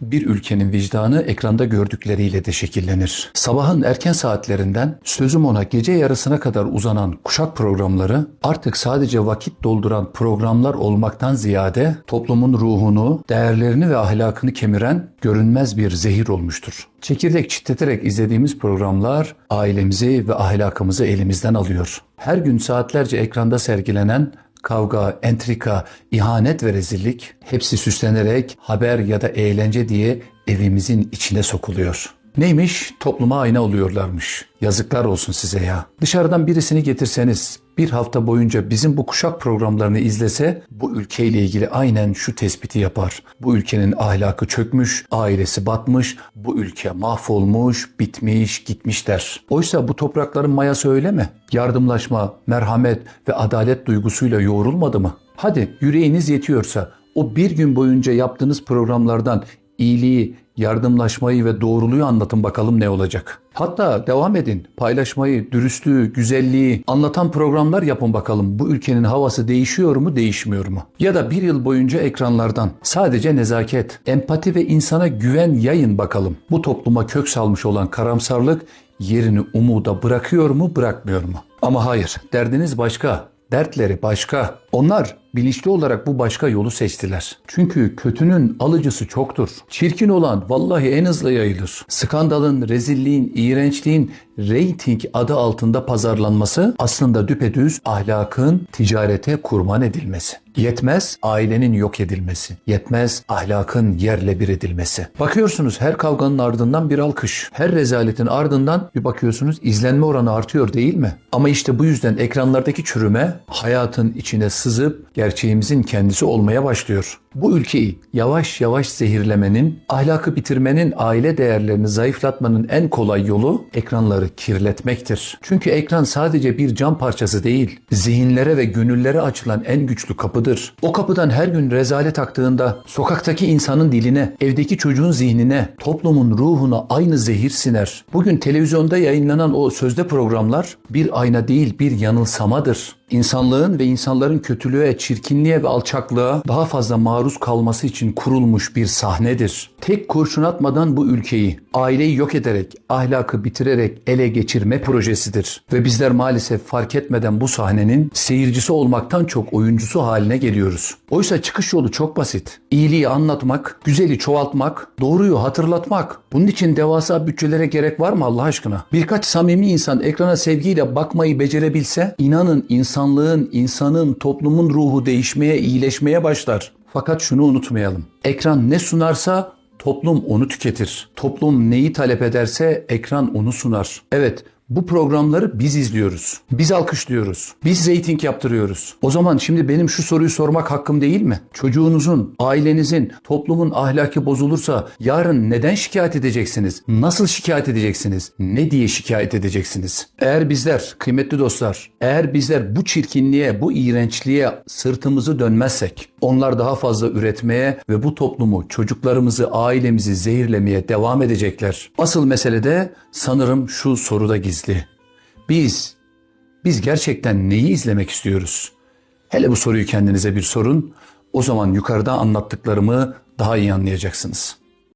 Bir ülkenin vicdanı ekranda gördükleriyle de şekillenir. Sabahın erken saatlerinden sözüm ona gece yarısına kadar uzanan kuşak programları artık sadece vakit dolduran programlar olmaktan ziyade toplumun ruhunu, değerlerini ve ahlakını kemiren görünmez bir zehir olmuştur. Çekirdek çitleterek izlediğimiz programlar ailemizi ve ahlakımızı elimizden alıyor. Her gün saatlerce ekranda sergilenen kavga, entrika, ihanet ve rezillik hepsi süslenerek haber ya da eğlence diye evimizin içine sokuluyor. Neymiş? Topluma ayna oluyorlarmış. Yazıklar olsun size ya. Dışarıdan birisini getirseniz bir hafta boyunca bizim bu kuşak programlarını izlese bu ülkeyle ilgili aynen şu tespiti yapar. Bu ülkenin ahlakı çökmüş, ailesi batmış, bu ülke mahvolmuş, bitmiş, gitmiş der. Oysa bu toprakların mayası öyle mi? Yardımlaşma, merhamet ve adalet duygusuyla yoğrulmadı mı? Hadi yüreğiniz yetiyorsa o bir gün boyunca yaptığınız programlardan iyiliği, yardımlaşmayı ve doğruluğu anlatın bakalım ne olacak. Hatta devam edin. Paylaşmayı, dürüstlüğü, güzelliği anlatan programlar yapın bakalım. Bu ülkenin havası değişiyor mu, değişmiyor mu? Ya da bir yıl boyunca ekranlardan sadece nezaket, empati ve insana güven yayın bakalım. Bu topluma kök salmış olan karamsarlık yerini umuda bırakıyor mu, bırakmıyor mu? Ama hayır, derdiniz başka. Dertleri başka. Onlar bilinçli olarak bu başka yolu seçtiler. Çünkü kötünün alıcısı çoktur. Çirkin olan vallahi en hızlı yayılır. Skandalın, rezilliğin, iğrençliğin reyting adı altında pazarlanması aslında düpedüz ahlakın ticarete kurban edilmesi. Yetmez ailenin yok edilmesi. Yetmez ahlakın yerle bir edilmesi. Bakıyorsunuz her kavganın ardından bir alkış. Her rezaletin ardından bir bakıyorsunuz izlenme oranı artıyor değil mi? Ama işte bu yüzden ekranlardaki çürüme hayatın içine sızıp gerçeğimizin kendisi olmaya başlıyor. Bu ülkeyi yavaş yavaş zehirlemenin, ahlakı bitirmenin, aile değerlerini zayıflatmanın en kolay yolu ekranları kirletmektir. Çünkü ekran sadece bir cam parçası değil, zihinlere ve gönüllere açılan en güçlü kapıdır. O kapıdan her gün rezalet aktığında sokaktaki insanın diline, evdeki çocuğun zihnine, toplumun ruhuna aynı zehir siner. Bugün televizyonda yayınlanan o sözde programlar bir ayna değil bir yanılsamadır. İnsanlığın ve insanların kötülüğe, çirkinliğe ve alçaklığa daha fazla maruz kalması için kurulmuş bir sahnedir. Tek kurşun atmadan bu ülkeyi, aileyi yok ederek, ahlakı bitirerek ele geçirme projesidir. Ve bizler maalesef fark etmeden bu sahnenin seyircisi olmaktan çok oyuncusu haline geliyoruz. Oysa çıkış yolu çok basit. İyiliği anlatmak, güzeli çoğaltmak, doğruyu hatırlatmak. Bunun için devasa bütçelere gerek var mı Allah aşkına? Birkaç samimi insan ekrana sevgiyle bakmayı becerebilse, inanın insanlığın, insanın, toplumun ruhu değişmeye, iyileşmeye başlar. Fakat şunu unutmayalım. Ekran ne sunarsa toplum onu tüketir. Toplum neyi talep ederse ekran onu sunar. Evet, bu programları biz izliyoruz. Biz alkışlıyoruz. Biz reyting yaptırıyoruz. O zaman şimdi benim şu soruyu sormak hakkım değil mi? Çocuğunuzun, ailenizin, toplumun ahlaki bozulursa yarın neden şikayet edeceksiniz? Nasıl şikayet edeceksiniz? Ne diye şikayet edeceksiniz? Eğer bizler, kıymetli dostlar, eğer bizler bu çirkinliğe, bu iğrençliğe sırtımızı dönmezsek, onlar daha fazla üretmeye ve bu toplumu, çocuklarımızı, ailemizi zehirlemeye devam edecekler. Asıl mesele de sanırım şu soruda gizli. Biz, biz gerçekten neyi izlemek istiyoruz? Hele bu soruyu kendinize bir sorun. O zaman yukarıda anlattıklarımı daha iyi anlayacaksınız.